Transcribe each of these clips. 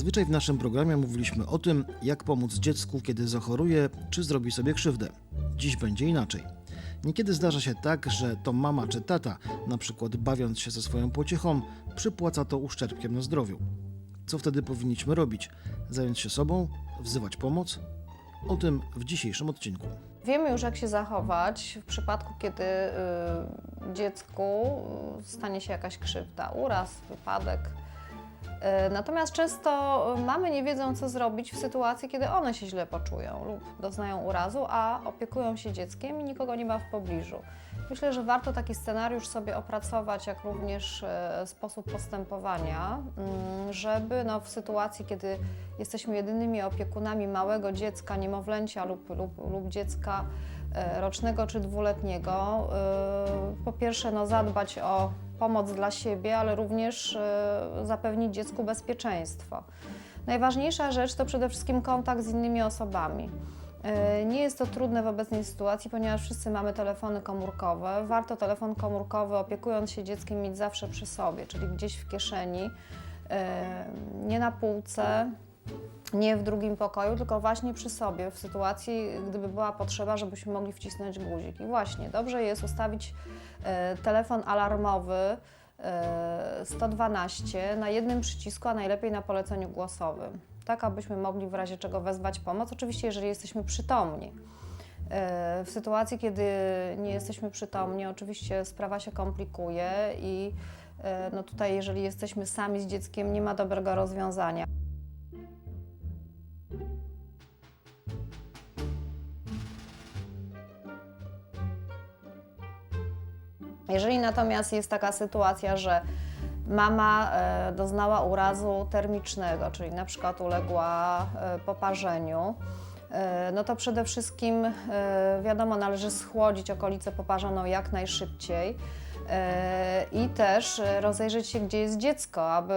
Zazwyczaj w naszym programie mówiliśmy o tym, jak pomóc dziecku, kiedy zachoruje, czy zrobi sobie krzywdę. Dziś będzie inaczej. Niekiedy zdarza się tak, że to mama czy tata, na przykład bawiąc się ze swoją pociechą, przypłaca to uszczerbkiem na zdrowiu. Co wtedy powinniśmy robić? Zająć się sobą? Wzywać pomoc? O tym w dzisiejszym odcinku. Wiemy już, jak się zachować w przypadku, kiedy y, dziecku stanie się jakaś krzywda, uraz, wypadek. Y, Natomiast często mamy nie wiedzą, co zrobić w sytuacji, kiedy one się źle poczują lub doznają urazu, a opiekują się dzieckiem i nikogo nie ma w pobliżu. Myślę, że warto taki scenariusz sobie opracować, jak również e, sposób postępowania, mm, żeby no, w sytuacji, kiedy jesteśmy jedynymi opiekunami małego dziecka, niemowlęcia lub, lub, lub dziecka e, rocznego czy dwuletniego, e, po pierwsze no, zadbać o pomoc dla siebie, ale również e, zapewnić dziecku bezpieczeństwo. Najważniejsza rzecz to przede wszystkim kontakt z innymi osobami. E, Nie jest to trudne w obecnej sytuacji, ponieważ wszyscy mamy telefony komórkowe. Warto telefon komórkowy, opiekując się dzieckiem, mieć zawsze przy sobie, czyli gdzieś w kieszeni, e, nie na półce, nie w drugim pokoju, tylko właśnie przy sobie, w sytuacji, gdyby była potrzeba, żebyśmy mogli wcisnąć guzik. I właśnie, dobrze jest ustawić e, telefon alarmowy e, 112 na jednym przycisku, a najlepiej na poleceniu głosowym, tak abyśmy mogli w razie czego wezwać pomoc, oczywiście jeżeli jesteśmy przytomni. E, W sytuacji, kiedy nie jesteśmy przytomni, oczywiście sprawa się komplikuje i e, no tutaj, jeżeli jesteśmy sami z dzieckiem, nie ma dobrego rozwiązania. Jeżeli natomiast jest taka sytuacja, że mama e, doznała urazu termicznego, czyli na przykład uległa e, poparzeniu, e, no to przede wszystkim wiadomo, należy schłodzić okolicę poparzoną jak najszybciej. I też rozejrzeć się, gdzie jest dziecko, aby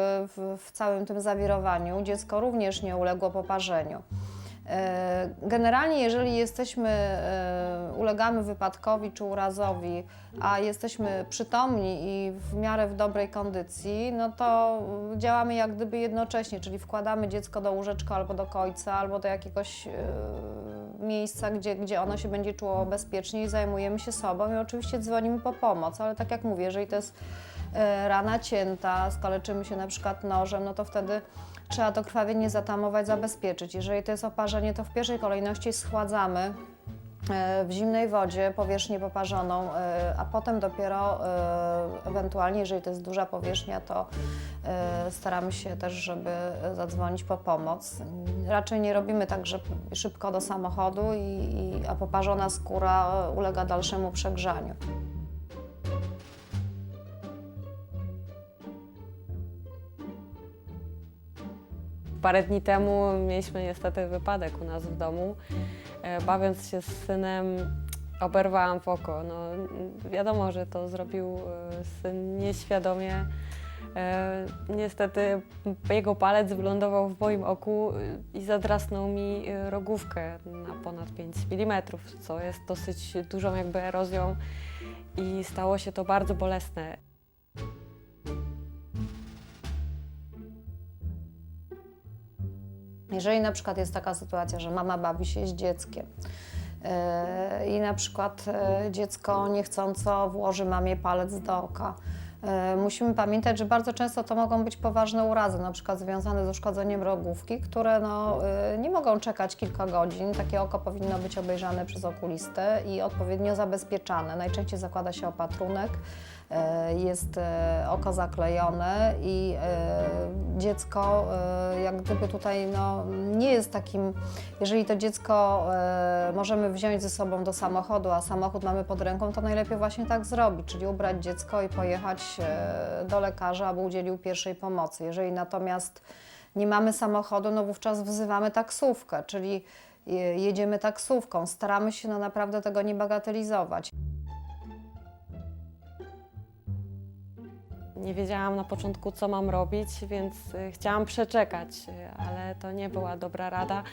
w całym tym zawirowaniu dziecko również nie uległo poparzeniu. E, Generalnie, jeżeli jesteśmy, e, ulegamy wypadkowi czy urazowi, a jesteśmy przytomni i w miarę w dobrej kondycji, no to działamy jak gdyby jednocześnie, czyli wkładamy dziecko do łóżeczka albo do końca, albo do jakiegoś e, miejsca, gdzie, gdzie ono się będzie czuło bezpiecznie i zajmujemy się sobą i oczywiście dzwonimy po pomoc, ale tak jak mówię, jeżeli to jest rana cięta, skaleczymy się na przykład nożem, no to wtedy trzeba to krwawienie zatamować, zabezpieczyć. Jeżeli to jest oparzenie, to w pierwszej kolejności schładzamy e, w zimnej wodzie powierzchnię poparzoną, e, a potem dopiero e, ewentualnie, jeżeli to jest duża powierzchnia, to staramy się też, żeby zadzwonić po pomoc. Raczej nie robimy tak, że szybko do samochodu, i, a poparzona skóra ulega dalszemu przegrzaniu. Parę dni temu mieliśmy niestety wypadek u nas w domu. E, Bawiąc się z synem, oberwałam w oko. No, wiadomo, że to zrobił e, syn nieświadomie. E, Niestety jego palec wylądował w moim oku i zadrasnął mi rogówkę na ponad 5 mm, co jest dosyć dużą jakby erozją i stało się to bardzo bolesne. Jeżeli na przykład jest taka sytuacja, że mama bawi się z dzieckiem e, i na przykład e, dziecko niechcąco włoży mamie palec do oka, e, musimy pamiętać, że bardzo często to mogą być poważne urazy, na przykład związane z uszkodzeniem rogówki, które no, nie mogą czekać kilka godzin. Takie oko powinno być obejrzane przez okulistę i odpowiednio zabezpieczane. Najczęściej zakłada się opatrunek jest e, oko zaklejone i e, dziecko e, jak gdyby tutaj no, nie jest takim, jeżeli to dziecko e, możemy wziąć ze sobą do samochodu, a samochód mamy pod ręką, to najlepiej właśnie tak zrobić, czyli ubrać dziecko i pojechać e, do lekarza, aby udzielił pierwszej pomocy. Jeżeli natomiast nie mamy samochodu, no wówczas wzywamy taksówkę, czyli e, jedziemy taksówką, staramy się no naprawdę tego nie bagatelizować. Nie wiedziałam na początku, co mam robić, więc y, chciałam przeczekać, y, ale to nie była dobra rada.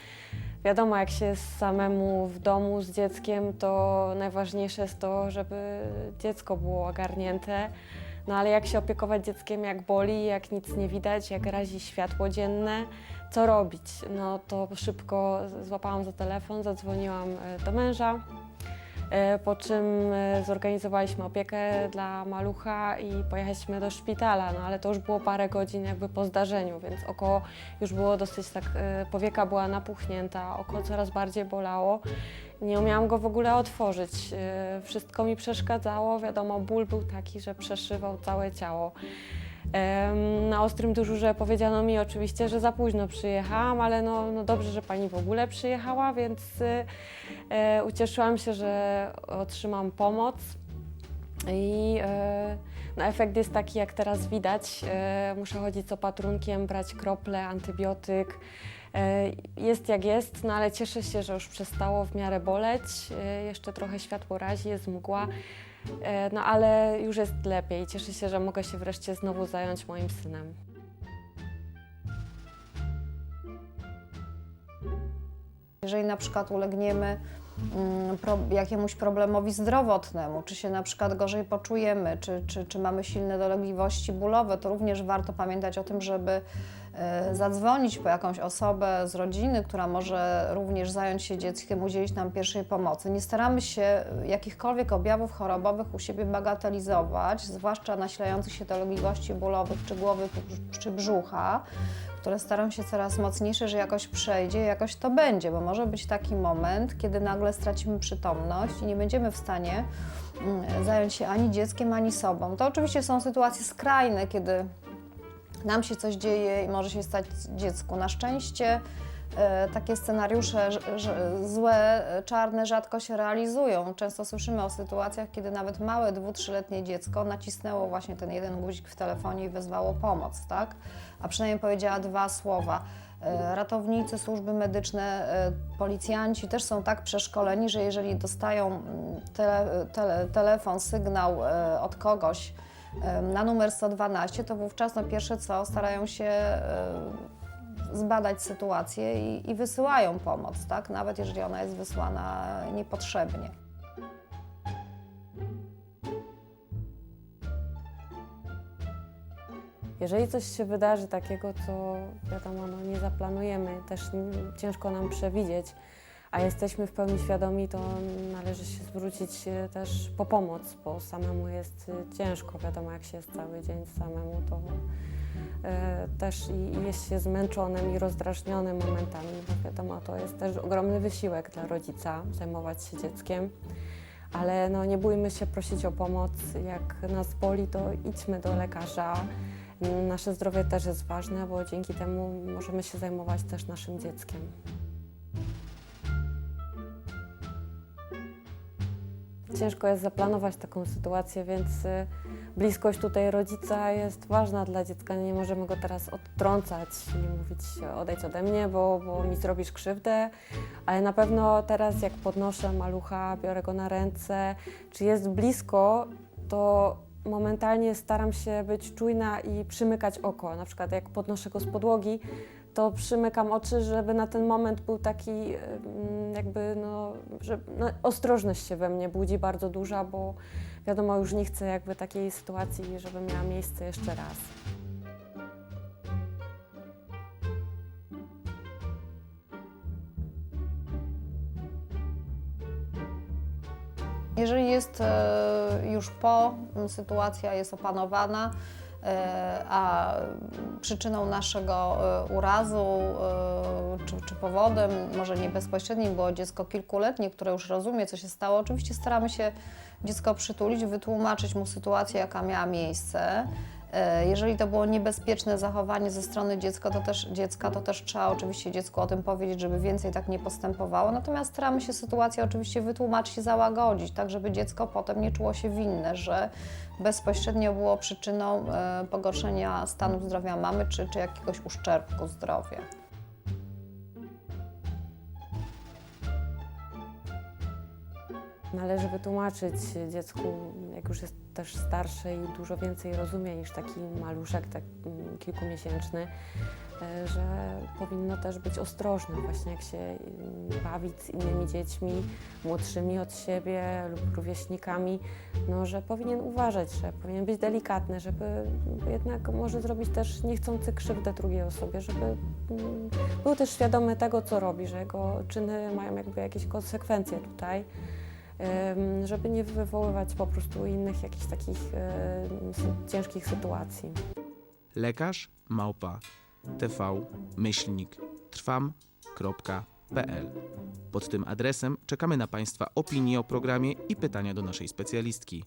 Wiadomo, jak się jest samemu w domu z dzieckiem, to najważniejsze jest to, żeby dziecko było ogarnięte. No ale jak się opiekować dzieckiem, jak boli, jak nic nie widać, jak razi światło dzienne, co robić? No to szybko złapałam za telefon, zadzwoniłam e, do męża, po czym e, zorganizowaliśmy opiekę dla malucha i pojechaliśmy do szpitala, no ale to już było parę godzin jakby po zdarzeniu, więc oko już było dosyć tak, e, powieka była napuchnięta, oko coraz bardziej bolało. Nie umiałam go w ogóle otworzyć. e, Wszystko mi przeszkadzało. Wiadomo, ból był taki, że przeszywał całe ciało. Na ostrym dyżurze powiedziano mi oczywiście, że za późno przyjechałam, ale no, no dobrze, że pani w ogóle przyjechała, więc e, e, ucieszyłam się, że otrzymam pomoc. I e, no, efekt jest taki, jak teraz widać. E, muszę chodzić z opatrunkiem, brać krople, antybiotyk. Jest jak jest, no ale cieszę się, że już przestało w miarę boleć. Jeszcze trochę światło razi, jest mgła. E, No ale już jest lepiej. Cieszę się, że mogę się wreszcie znowu zająć moim synem. Jeżeli na przykład ulegniemy mm, pro, jakiemuś problemowi zdrowotnemu, czy się na przykład gorzej poczujemy, czy, czy, czy mamy silne dolegliwości bólowe, to również warto pamiętać o tym, żeby zadzwonić po jakąś osobę z rodziny, która może również zająć się dzieckiem, udzielić nam pierwszej pomocy. Nie staramy się jakichkolwiek objawów chorobowych u siebie bagatelizować, zwłaszcza nasilających się dolegliwości bólowych, czy głowy, czy brzucha które staram się coraz mocniejsze, że jakoś przejdzie, jakoś to będzie, bo może być taki moment, kiedy nagle stracimy przytomność i nie będziemy w stanie mm, zająć się ani dzieckiem, ani sobą. To oczywiście są sytuacje skrajne, kiedy nam się coś dzieje i może się stać dziecku. Na szczęście e, takie scenariusze złe, e, czarne rzadko się realizują. Często słyszymy o sytuacjach, kiedy nawet małe dwu, trzyletnie dziecko nacisnęło właśnie ten jeden guzik w telefonie i wezwało pomoc, tak? A przynajmniej powiedziała dwa słowa. E, Ratownicy, służby medyczne, policjanci też są tak przeszkoleni, że jeżeli dostają mm, tele, tele, telefon, sygnał od kogoś na numer 112, to wówczas no pierwsze co starają się zbadać sytuację i, i wysyłają pomoc, tak? nawet jeżeli ona jest wysłana niepotrzebnie. Jeżeli coś się wydarzy takiego, co wiadomo, no, nie zaplanujemy, też ciężko nam przewidzieć, a jesteśmy w pełni świadomi, to należy się zwrócić e, też po pomoc, bo samemu jest e, ciężko. Wiadomo, jak się jest cały dzień samemu, to e, też i, jest się zmęczonym i rozdrażnionym momentami, bo wiadomo, to jest też ogromny wysiłek dla rodzica zajmować się dzieckiem. Ale no, nie bójmy się prosić o pomoc. Jak nas boli, to idźmy do lekarza. Nasze zdrowie też jest ważne, bo dzięki temu możemy się zajmować też naszym dzieckiem. Ciężko jest zaplanować taką sytuację, więc y, bliskość tutaj rodzica jest ważna dla dziecka. Nie możemy go teraz odtrącać i mówić odejdź ode mnie, bo, bo mi zrobisz krzywdę. Ale na pewno teraz jak podnoszę malucha, biorę go na ręce, czy jest blisko, to momentalnie staram się być czujna i przymykać oko. Na przykład jak podnoszę go z podłogi, to przymykam oczy, żeby na ten moment był taki jakby, no, że no, ostrożność się we mnie budzi bardzo duża, bo wiadomo, już nie chcę jakby takiej sytuacji, żeby miała miejsce jeszcze raz. Jeżeli jest e, już po, sytuacja jest opanowana, a przyczyną naszego e, urazu e, czy, czy powodem, może nie bezpośrednim, było dziecko kilkuletnie, które już rozumie, co się stało, oczywiście staramy się dziecko przytulić, wytłumaczyć mu sytuację, jaka miała miejsce. E, Jeżeli to było niebezpieczne zachowanie ze strony dziecka, to też, dziecka, to też trzeba oczywiście dziecku o tym powiedzieć, żeby więcej tak nie postępowało. Natomiast staramy się sytuację oczywiście wytłumaczyć i załagodzić, tak żeby dziecko potem nie czuło się winne, że bezpośrednio było przyczyną e, pogorszenia stanu zdrowia mamy czy, czy jakiegoś uszczerbku zdrowia. Należy wytłumaczyć dziecku, jak już jest też starsze i dużo więcej rozumie niż taki maluszek, tak mm, kilkumiesięczny, e, że powinno też być ostrożne, właśnie jak się mm, bawić z innymi dziećmi, młodszymi od siebie lub rówieśnikami, no, że powinien uważać, że powinien być delikatny, żeby jednak może zrobić też niechcący krzywdę drugiej osobie, żeby mm, był też świadomy tego, co robi, że jego czyny mają jakby jakieś konsekwencje tutaj, żeby nie wywoływać po prostu innych jakichś takich ciężkich sytuacji. lekarz małpa tv myślnik trwam.pl. Pod tym adresem czekamy na Państwa opinie o programie i pytania do naszej specjalistki.